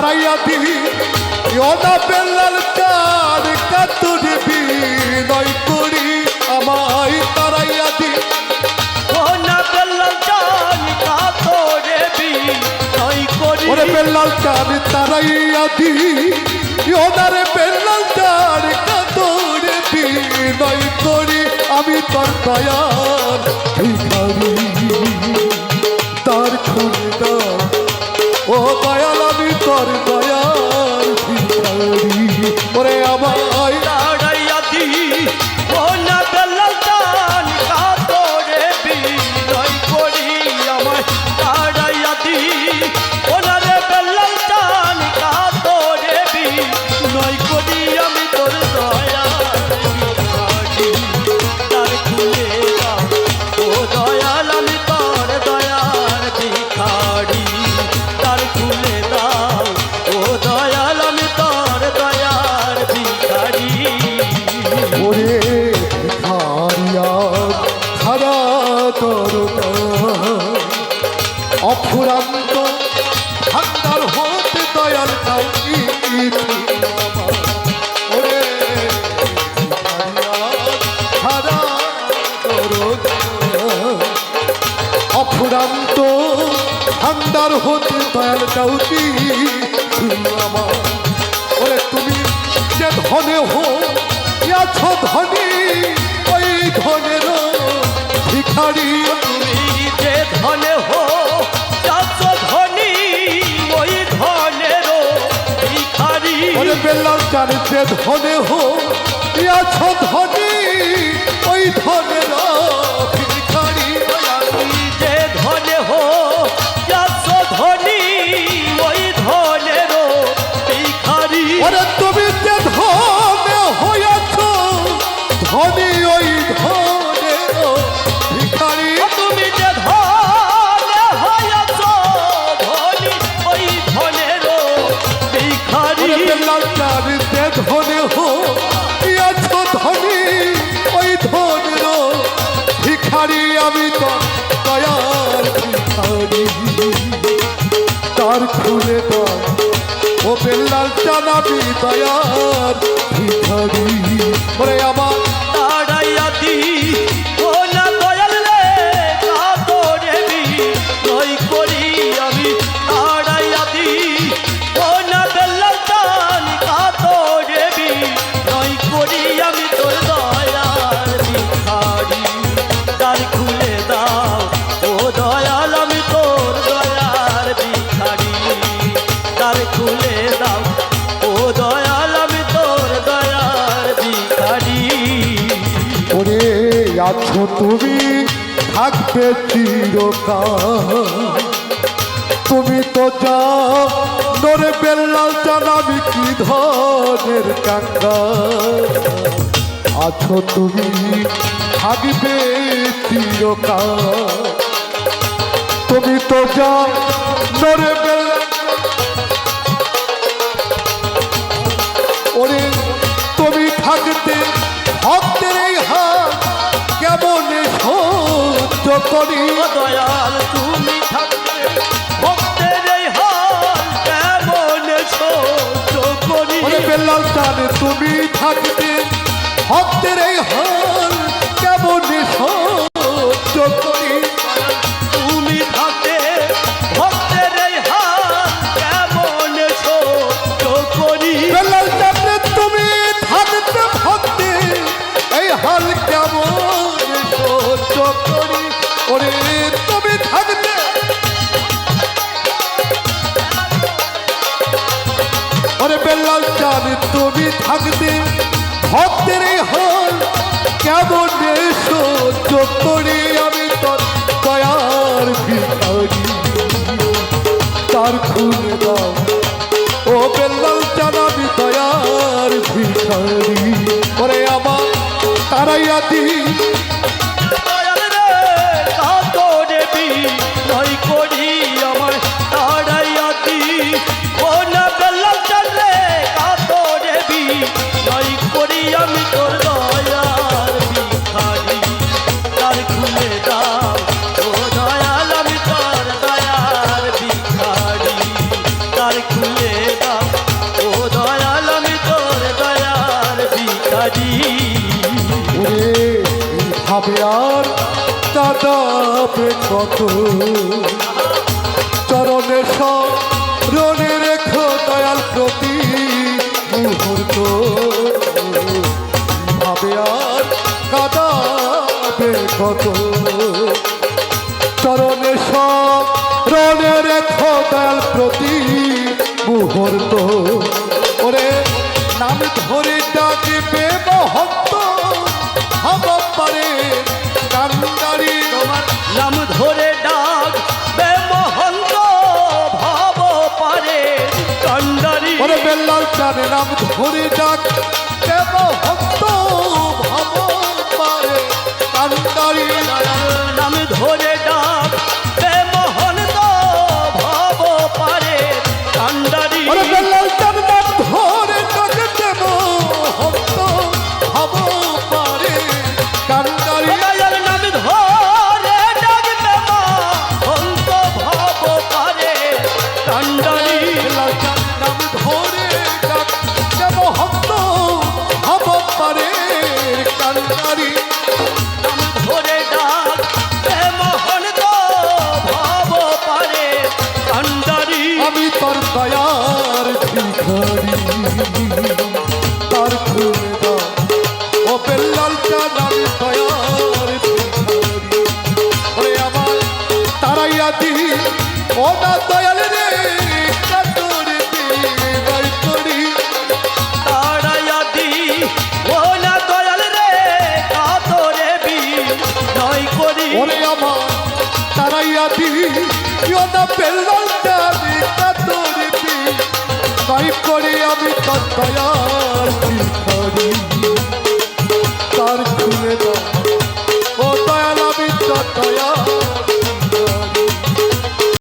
তারাইয়া দিহি ওনা বেলাল চার কাতুরে বিনয় করি আমায় তারাইয়া দি। কোনা বেল্লাল চান কাতরে বি করি। ওরে বেলাল চার তারাইয়া দি। ওনারে বেলাল চার কাতুরে বিনয় করি আমি তোর দয়ার ভিখারি তার খুলে দাও। ও দয়াল আমি করতা অফুরান্ত ভান্ডার হতে দয়াল অফুরান্ত ভান্ডার হতে দয়াল কাউকি আমার ওরে, তুমি যে ধনে হো আছো ধনী? ওই ধনের ভিখারি তুমি যে ধনে হো চাচ্ছ ধনী ওই ধনের ভিখারি বলে বেল্লাল চান যে ধনে হো আছো ধনী ওই ধনের ভিখারি তার খুলে দাও ও বেল্লাল জানাবি দয়ার ভিখারি। ওরে আমার আছো তুমি, থাকবে চিরকাল। তুমি তো যাও, নরে বেল্লাল আমি কি ধনের কাঙ্গা আছো তুমি, থাকবে চিরকাল। তুমি তো যাও, নরে বেল্লাল করি। দয়াল ওরে বেলা জানি তুমি থাকতে ভক্তের হল। কেমন সহ্য করি আমি তোর দয়ার তার খুলে দাও এইভাবে আর কাঁদাবে কত? চরণে স্মরণে রেখো দয়াল প্রতি মুহূর্ত। ভাবে আর কাঁদাবে কত? চরণে স্মরণে রেখো দয়াল প্রতি মুহূর্ত। ওরে নাম ধরে ডাকবে মহত্ব হব পারে, কান্দারি তোমার নাম ধরে ডাক বে মহন্ত ভাব পারে কান্ডারি ওরে বেল্লাল নাম ধরে ডাক দেব ভক্ত তার খুলে দাও ও বেল্লাল চান আমি দয়ার ভিখারি ওরে আমার, তারাইয়া দি ও না দয়াল রে ওরে আমার চান করে আমি তোর কি ভিখারি